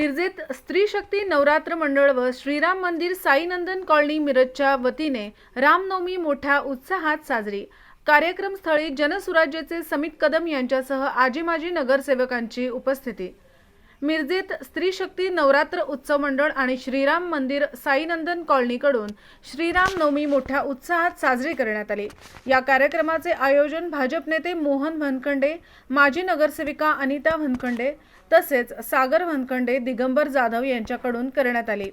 मिरजेत स्त्री शक्ती नवरात्र मंडळ व श्रीराम मंदिर साईनंदन कॉलनी मिरजच्या वतीने रामनवमी मोठ्या उत्साहात साजरी. कार्यक्रम स्थळी जनसुराज्याचे समित कदम यांच्यासह आजी माजी नगरसेवकांची उपस्थिती. मिरजेत स्त्री शक्ती नवरात्र उत्सव मंडळ आणि श्रीराम मंदिर साईनंदन कॉलनीकडून श्रीराम नवमी मोठ्या उत्साहात साजरी करण्यात आली. या कार्यक्रमाचे आयोजन भाजप नेते मोहन भनखंडे माजी नगरसेविका अनिता भनखंडे तसेच सागर भनखंडे दिगंबर जाधव यांच्याकडून करण्यात आले.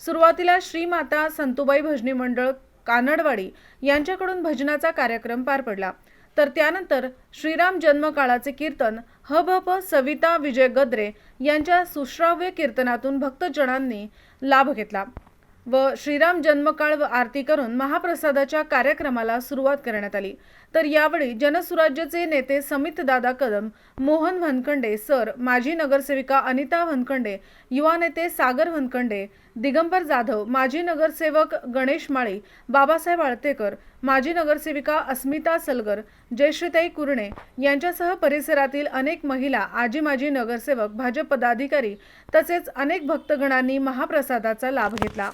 सुरुवातीला श्रीमाता संतुबाई भजनी मंडळ कानडवाडी यांच्याकडून भजनाचा कार्यक्रम पार पडला. तर त्यानंतर श्रीराम जन्मकाळाचे कीर्तन हभप सविता विजय गद्रे यांच्या सुश्राव्य कीर्तनातून भक्तजनांनी लाभ घेतला व श्रीराम जन्मकाळ व आरती करून महाप्रसादाच्या कार्यक्रमाला सुरुवात करण्यात आली. तर यावेळी जनसुराज्याचे नेते समित दादा कदम मोहन भनखंडे सर माजी नगरसेविका अनिता भनखंडे युवा नेते सागर भनखंडे दिगंबर जाधव माजी नगरसेवक गणेश माळी बाबासाहेब आळतेकर माजी नगरसेविका अस्मिता सलगर जयश्रीताई कुरणे यांच्यासह परिसरातील अनेक महिला आजी माजी नगरसेवक भाजप पदाधिकारी तसेच अनेक भक्तगणांनी महाप्रसादाचा लाभ घेतला.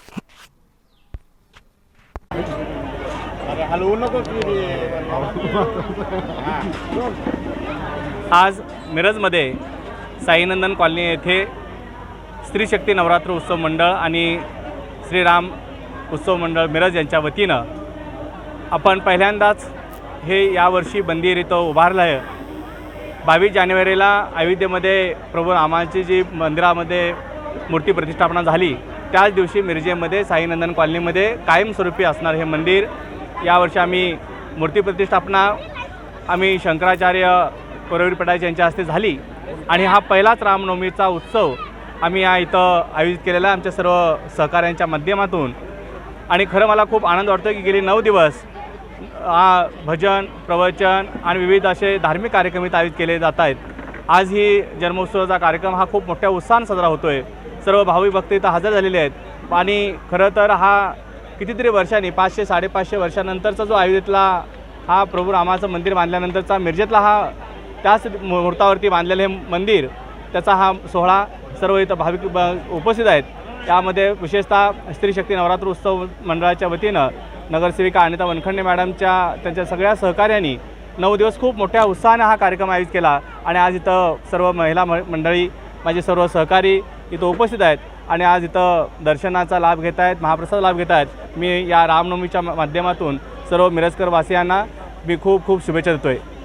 आज मिरजमध्ये साईनंदन कॉलनी येथे स्त्री शक्ती नवरात्र उत्सव मंडळ आणि श्रीराम उत्सव मंडळ मिरज यांच्या वतीनं आपण पहिल्यांदाच हे यावर्षी मंदिर इथं उभारलं आहे बावीस जानेवारीला अयोध्येमध्ये प्रभू रामाची जी मंदिरामध्ये मूर्ती प्रतिष्ठापना झाली त्याच दिवशी मिरजेमध्ये साईनंदन कॉलनीमध्ये कायमस्वरूपी असणार हे मंदिर. यावर्षी आम्ही मूर्ती प्रतिष्ठापना आम्ही शंकराचार्य कोरवीर पटायचे यांच्या हस्ते झाली. आणि हा पहिलाच रामनवमीचा उत्सव आम्ही या इथं आयोजित केलेला आहे आमच्या सर्व सहकाऱ्यांच्या माध्यमातून. आणि खरं मला खूप आनंद वाटतो की गेली नऊ दिवस आ, भजन प्रवचन आणि विविध असे धार्मिक कार्यक्रम इथं आयोजित केले जात आहेत. आज ही जन्मोत्सवाचा कार्यक्रम हा खूप मोठ्या उत्साहाने साजरा होतो आहे सर्व भावी भक्त इथं हजर झालेले आहेत. आणि खरं तर हा कितीतरी वर्षांनी पाचशे साडेपाचशे वर्षानंतरचा जो आयोजितला हा प्रभू रामाचं मंदिर बांधल्यानंतरचा मिरजेतला हा त्याच मुहूर्तावरती बांधलेलं हे मंदिर त्याचा हा सोहळा सर्व इथं भाविक उपस्थित आहेत. त्यामध्ये विशेषतः स्त्री शक्ती नवरात्र उत्सव मंडळाच्या वतीनं नगरसेविका अनिता वनखंडे मॅडमच्या त्यांच्या सगळ्या सहकार्यांनी नऊ दिवस खूप मोठ्या उत्साहाने हा कार्यक्रम आयोजित केला आणि आज इथं सर्व महिला म- मंडळी माझे सर्व सहकारी इथं उपस्थित आहेत आणि आज इथं दर्शनाचा लाभ घेत आहेत महाप्रसाद लाभ घेत आहेत. मी या रामनवमीच्या माध्यमातून सर्व मिरजकर वासियांना मी खूप खूप शुभेच्छा देतो आहे